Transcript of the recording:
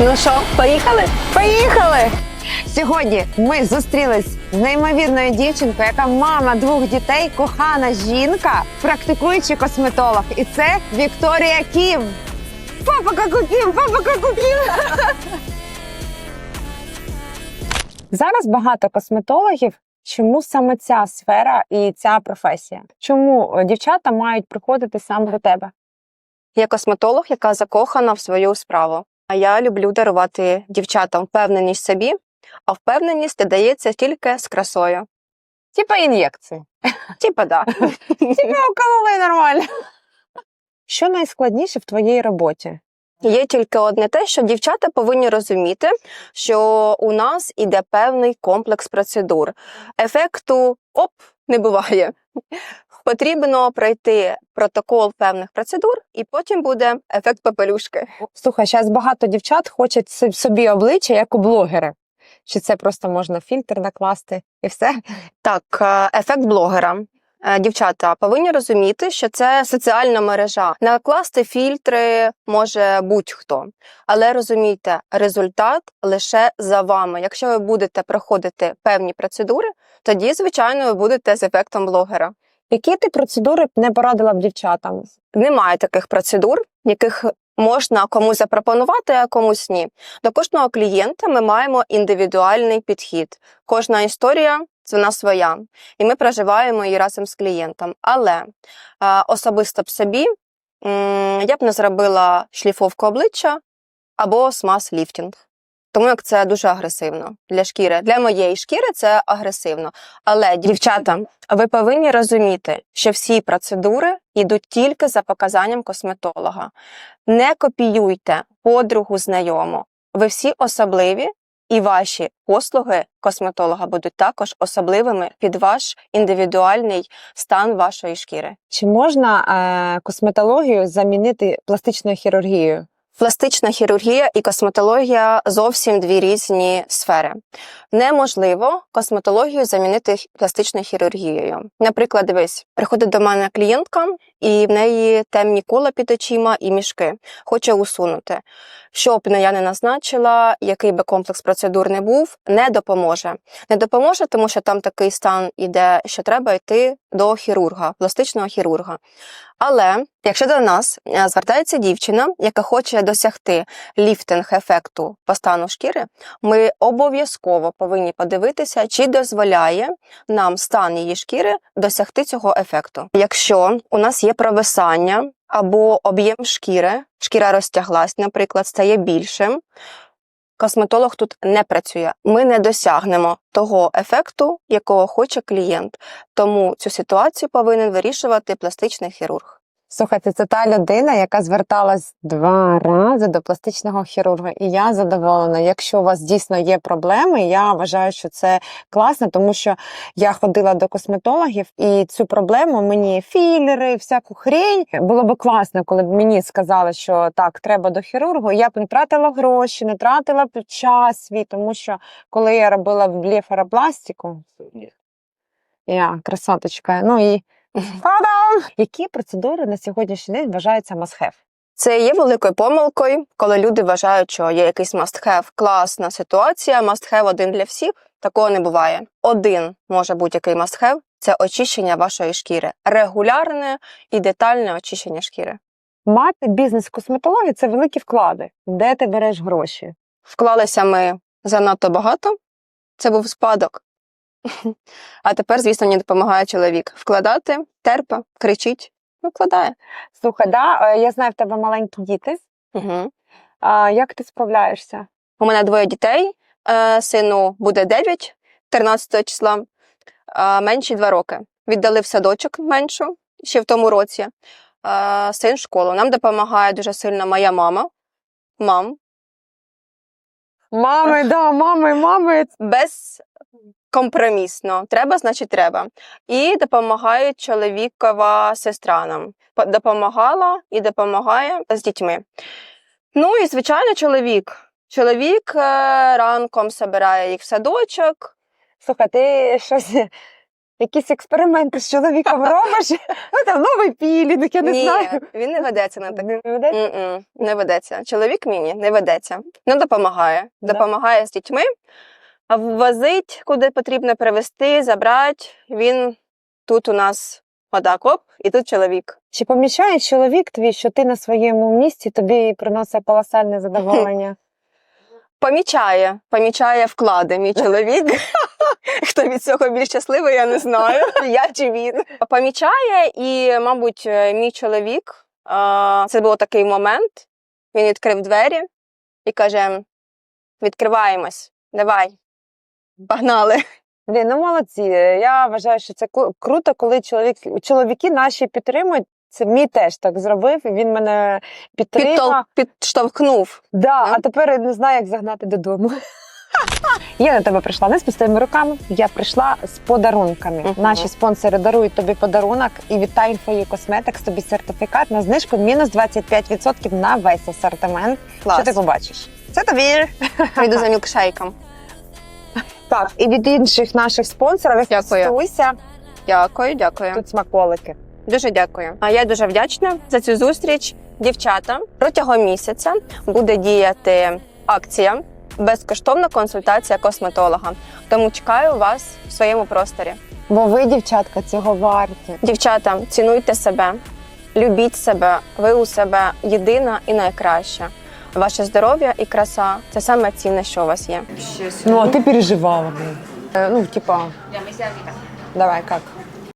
Ну що, поїхали? Поїхали! Сьогодні ми зустрілись з неймовірною дівчинкою, яка мама двох дітей, кохана жінка, практикуючий косметолог. І це Вікторія Кім. Папа как Кім, папа как Кім. Зараз багато косметологів. Чому саме ця сфера і ця професія? Чому е, дівчата мають приходити саме до тебе? Я косметолог, яка закохана в свою справу. А я люблю дарувати дівчатам впевненість собі, а впевненість дається тільки з красою. Типа ін'єкції. Типа, да. Тебе укололи нормально. Що найскладніше в твоїй роботі? Є тільки одне те, що дівчата повинні розуміти, що у нас іде певний комплекс процедур. Ефекту оп не буває. Потрібно пройти протокол певних процедур, і потім буде ефект попелюшки. Слухай, зараз багато дівчат хочуть собі обличчя, як у блогери. Чи це просто можна фільтр накласти і все? Так, е, ефект блогера. Е, Дівчата повинні розуміти, що це соціальна мережа. Накласти фільтри може будь-хто, але розумійте, результат лише за вами. Якщо ви будете проходити певні процедури, тоді, звичайно, ви будете з ефектом блогера. Які ти процедури б не порадила б дівчатам? Немає таких процедур, яких можна комусь запропонувати, а комусь ні. До кожного клієнта ми маємо індивідуальний підхід. Кожна історія вона своя, і ми проживаємо її разом з клієнтом. Але особисто б собі я б не зробила шліфовку обличчя або смаз-ліфтінг. Тому як це дуже агресивно для шкіри. Для моєї шкіри це агресивно. Але, дівчата, ви повинні розуміти, що всі процедури йдуть тільки за показанням косметолога. Не копіюйте подругу знайому. Ви всі особливі, і ваші послуги косметолога будуть також особливими під ваш індивідуальний стан вашої шкіри. Чи можна е, косметологію замінити пластичною хірургією? Пластична хірургія і косметологія зовсім дві різні сфери. Неможливо косметологію замінити пластичною хірургією. Наприклад, дивись, приходить до мене клієнтка, і в неї темні кола під очима і мішки. Хоче усунути. Що б я не назначила, який би комплекс процедур не був, не допоможе. Не допоможе, тому що там такий стан іде, що треба йти до хірурга, пластичного хірурга. Але якщо до нас е, звертається дівчина, яка хоче досягти ліфтинг ефекту по стану шкіри, ми обов'язково повинні подивитися, чи дозволяє нам стан її шкіри досягти цього ефекту. Якщо у нас є провисання або об'єм шкіри, шкіра розтяглась, наприклад, стає більшим. Косметолог тут не працює. Ми не досягнемо того ефекту, якого хоче клієнт. Тому цю ситуацію повинен вирішувати пластичний хірург. Слухайте, це та людина, яка зверталась два рази до пластичного хірурга, і я задоволена. Якщо у вас дійсно є проблеми, я вважаю, що це класно, тому що я ходила до косметологів, і цю проблему мені філери, всяку хрень. Було б класно, коли б мені сказали, що так, треба до хірургу. Я б не тратила гроші, не тратила б час свій, тому що коли я робила блефаропластику, я красоточка, ну і Та-дам! Які процедури на сьогоднішній день вважаються must-have? Це є великою помилкою, коли люди вважають, що є якийсь must-have, класна ситуація, must-have один для всіх. Такого не буває. Один може будь-який must-have – це очищення вашої шкіри, регулярне і детальне очищення шкіри. Мати бізнес косметології це великі вклади. Де ти береш гроші? Вклалися ми занадто багато. Це був спадок. А тепер, звісно, мені допомагає чоловік вкладати, терпа, кричить, ну, вкладає. Слухай, да, е, я знаю, в тебе маленькі діти. Угу. А як ти справляєшся? У мене двоє дітей. Е, Сину буде 9, 13 числа, а менші 2 роки. Віддали в садочок меншу ще в тому році. Син в школу. Нам допомагає дуже сильно моя мама. Мам. Мами, да, мами, мами. Безкомпромісно. Треба, значить, треба. І допомагає чоловікова сестра нам. Допомагала і допомагає з дітьми. Ну і, звичайно, чоловік. Чоловік е, ранком забирає їх в садочок. Слухай, ти щось якісь експерименти з чоловіком робиш? Ну там новий пілінг, я не Ні, знаю. він не ведеться на таке. Не ведеться? М-м, Не ведеться. Чоловік міні не ведеться. Ну, допомагає. Да. Допомагає з дітьми. А возить, куди потрібно привезти, забрати. Він тут у нас отак, оп, і тут чоловік. Чи помічає чоловік твій, що ти на своєму місці тобі приносить колосальне задоволення? Помічає, помічає вклади мій чоловік. Хто від цього більш щасливий, я не знаю. Я чи він. Помічає, і, мабуть, е, мій чоловік. Це був такий момент. Він відкрив двері і каже: відкриваємось, давай. Погнали. Блін, ну молодці. Я вважаю, що це круто, коли чоловік, чоловіки наші підтримують. Це мій теж так зробив. і Він мене підтримав. Підштовхнув. Да, а тепер я не знаю, як загнати додому. Я на тебе прийшла не з пустими руками. Я прийшла з подарунками. Мгм. Наші спонсори дарують тобі подарунок і від You Cosmetics тобі сертифікат на знижку мінус 25% на весь асортимент. Клас. Що ти побачиш? Це тобі. Йду за мілкшейком. Так, і від інших наших спонсорів Дякую. Стуйся. Дякую, дякую. Тут смаколики. Дуже дякую. А я дуже вдячна за цю зустріч. Дівчата, протягом місяця буде діяти акція безкоштовна консультація косметолога. Тому чекаю вас в своєму просторі. Бо ви, дівчатка, цього варті. Дівчата, цінуйте себе, любіть себе. Ви у себе єдина і найкраща. Ваше здоров'я і краса це саме цінне, що у вас є. Ну, а ти переживала. Е, Ну, типа. Давай, як?